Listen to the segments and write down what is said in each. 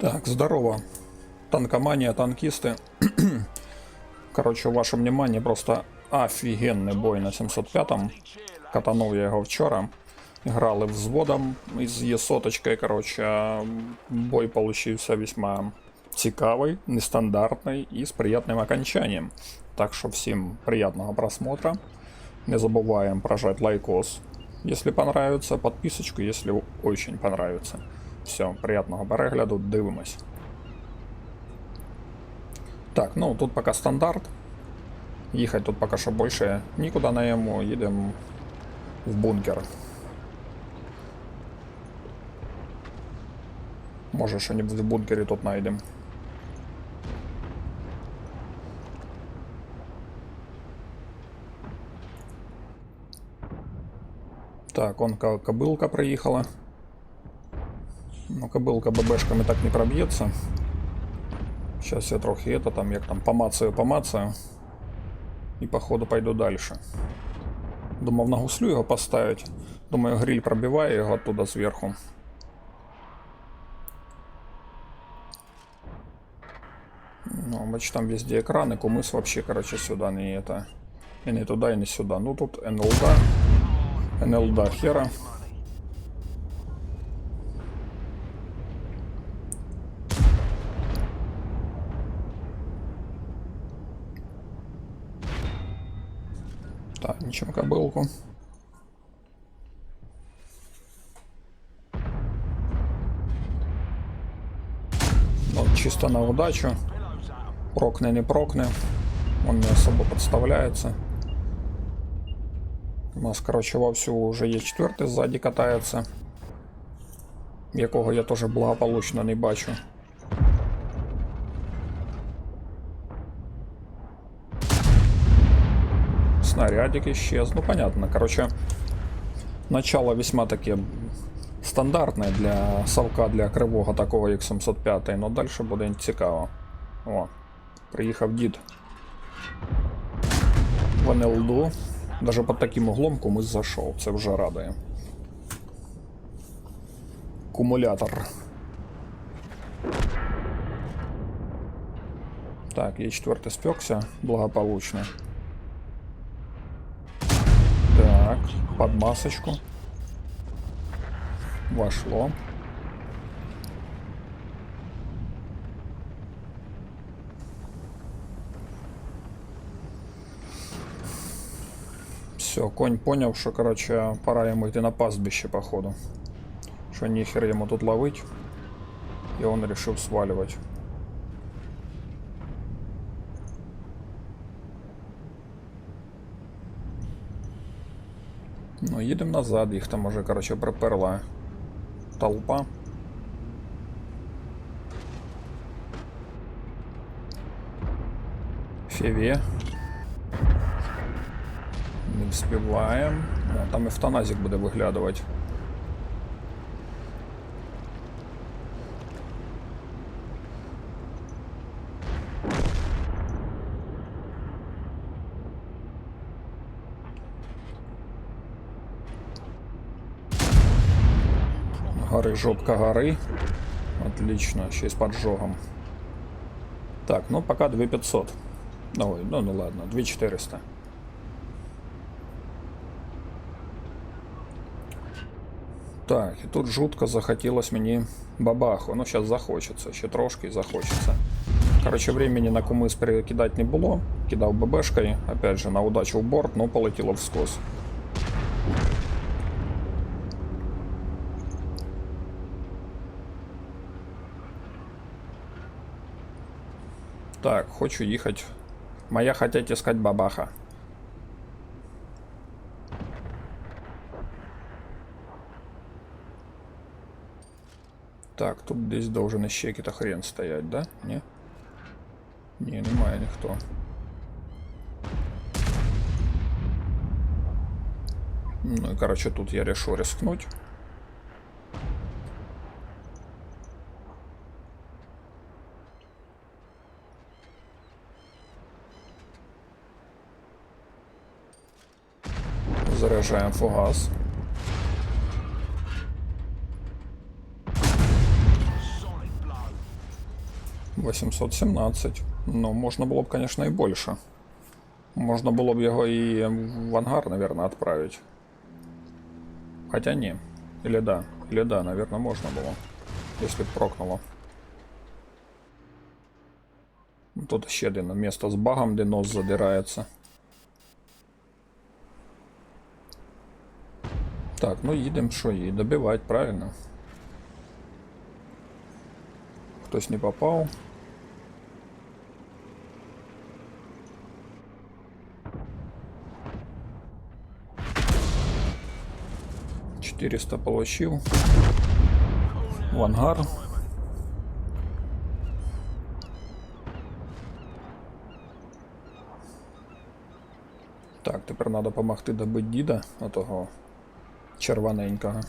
Так, здорово. Танкомания, танкисты. Короче, ваше внимание, просто офігенний бой на 705-м. Катанув я його вчора. Грали взводом із Є-соточкою, короче, бой получився весьма цікавий, нестандартний і з приятним окончанием. Так що всім приятного просмотра. Не забываем прожать лайкос, если понравится, подписочку, если очень понравится. Все, приятного перегляду, дивимось. Так, ну тут пока стандарт. Їхати тут поки що більше нікуди не йому, їдемо в бункер. Може, що-небудь в бункері тут знайдемо. Так, он ка- кобылка проехала. Кобылка ББшками так не пробьется. Сейчас я трохи это там, як там, помацаю, помацаю. І походу пойду дальше. Думав на гуслю його поставить. Думаю, гриль пробиває його оттуда зверху. Ну, бач, там везде экраны, кумыс вообще, короче, сюда не это. И не туда, и не сюда. Ну, тут НЛД. НЛД хера. Так, ничем кобылку. Ну, чисто на удачу. Прокне, не прокне. Он не особо подставляется. У нас, короче, вовсю вже є четвертий ззаді катається. Якого я теж благополучно не бачу. Снарядик исчез. Ну, понятно. Короче, начало весьма таке стандартне для совка для кривого такого, як 705, але далі буде цікаво. О, приїхав дід в НЛДУ. Даже под таким углом комусь зайшов, це вже радує. Кумулятор. Так, є четвертий спекся благополучно. Так, под масочку. Вошло. Все, конь понял, що, короче, пора йому йти на пастбище, походу. Що ніхер йому тут ловить. І он решил сваливать. Ну, їдемо назад, їх там уже, короче, приперла толпа. Феве. Не вспіваємо. О, там евтаназик буде виглядувати. жопка гори. Отлично, ще й з поджогом. Так, ну пока 2500. Ну, ой, ну, ну ладно, 2400. Так, і тут жутко захотілось мені бабаху. Ну, зараз захочеться, ще трошки і захочеться. Короче, времени на кумис перекидати не було. Кидав ББшкою, опять же, на удачу в борт, но полетіло вскос. Так, хочу їхати. Моя хотять искать бабаха. Так, тут десь должен іще якийсь хрен стоять, да? Ні? Ні, немає ніхто. Ну і короче, тут я решу рискнуть. Заряджаємо фугас. 817. Ну, можна було б, конечно, і більше. Можна було б його і в ангар, наверное, отправить. Хотя не. Или да. Или да, наверное, можно было. Если б прокнуло. Тут ще одне місто з багом, де нос задирається. Так, ну їдемо, що її добивати, правильно? Хтось не попав. Четыреста получил. В ангар. Так, тепер треба допомогти добити діда, отого Червоненького.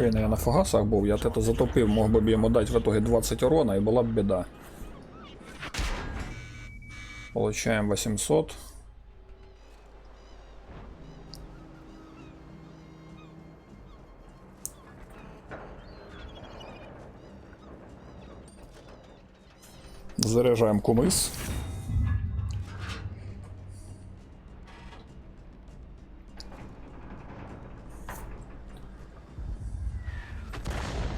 Хрена я на фугасах був, я те затопив, мог би б йому дати в итоге 20 урона і була б біда. Получаем 800. Заряжаем кумыс.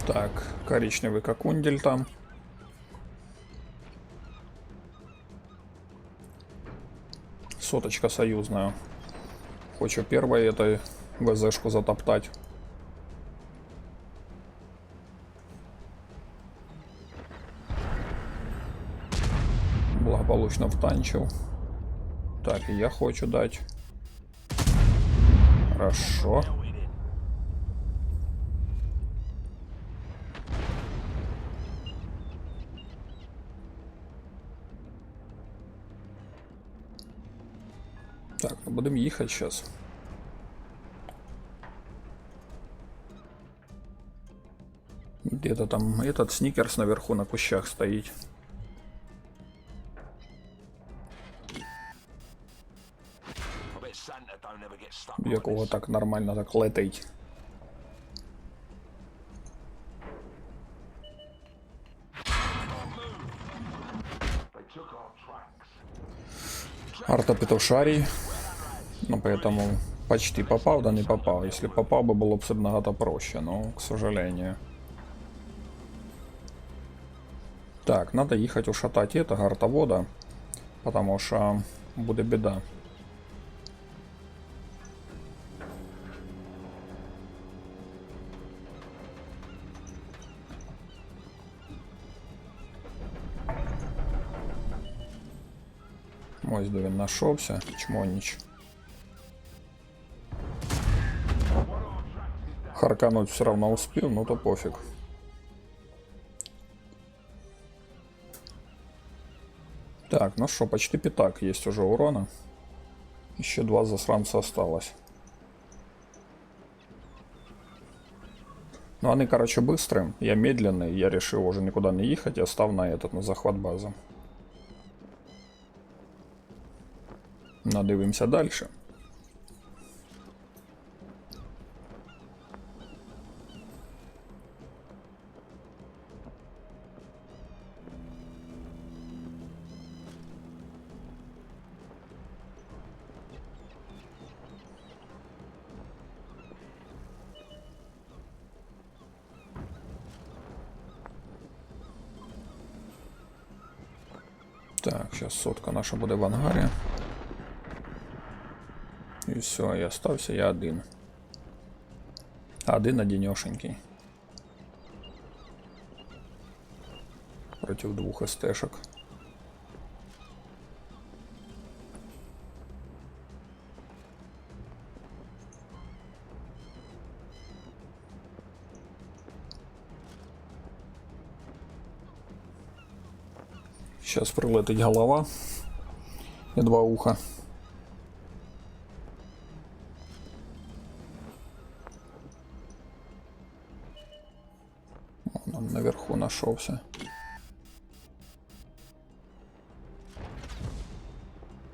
Так, коричневый какундель там. Соточка союзная. Хочу первой этой ВЗшку затоптать. Благополучно втанчил. Так, я хочу дать. Хорошо. Так, ну будем ехать сейчас. Где-то там этот сникерс наверху на кущах стоит. Якого так нормально так летить. Арта петушарий. Ну, поэтому почти попал, да не попал. Если попал бы, было бы намного проще, но, к сожалению. Так, надо ехать ушатать этого артовода, потому что будет беда. Ось де він знайшовся, чмоніч. Харкануть все равно успел, ну то пофиг. Так, ну что, почти пятак есть уже урона. Еще два засранца осталось. Ну, они, короче, быстрые. Я медленный. Я решил уже никуда не ехать. Я став на этот, на захват базы. Надивимося дальше. Так, сейчас сотка наша буде в ангарі. І все, і остався я один. Один одинешенький. Против двух СТшек. Сейчас прилетить голова і два уха. наверху нашелся.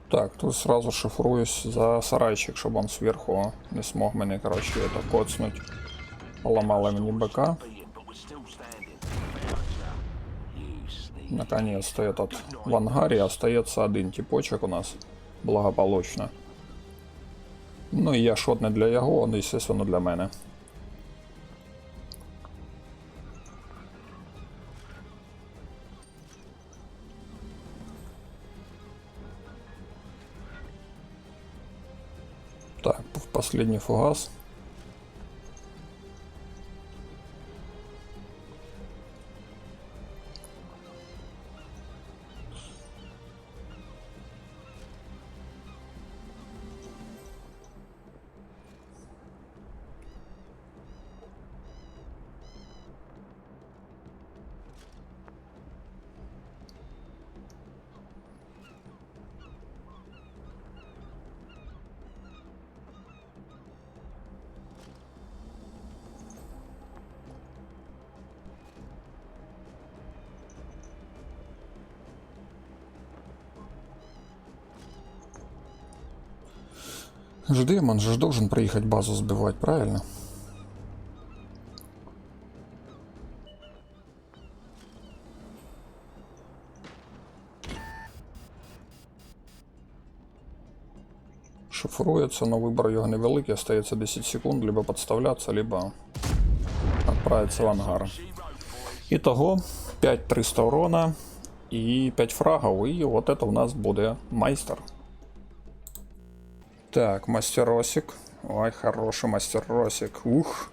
Так, тут сразу шифруюсь за сарайчик, чтобы он сверху не смог мне, короче, это коцнуть. Поломала мне БК. Beaten, but we're still standing. You sneak. Наконец-то этот в ангаре остается один типочек у нас. Благополучно. Ну і я шотний для його, ну, естественно, для мене. Так, последний фугас. Ждем, он же должен приехать базу сбивать, правильно? Шифрується, но вибор його невеликий, остається 10 секунд, либо подставляться, либо отправиться в ангар. Итого 5300 урона и 5 фрагов, и вот это у нас буде майстер. Так, мастеросик. Ой, хороший мастеросик. Ух.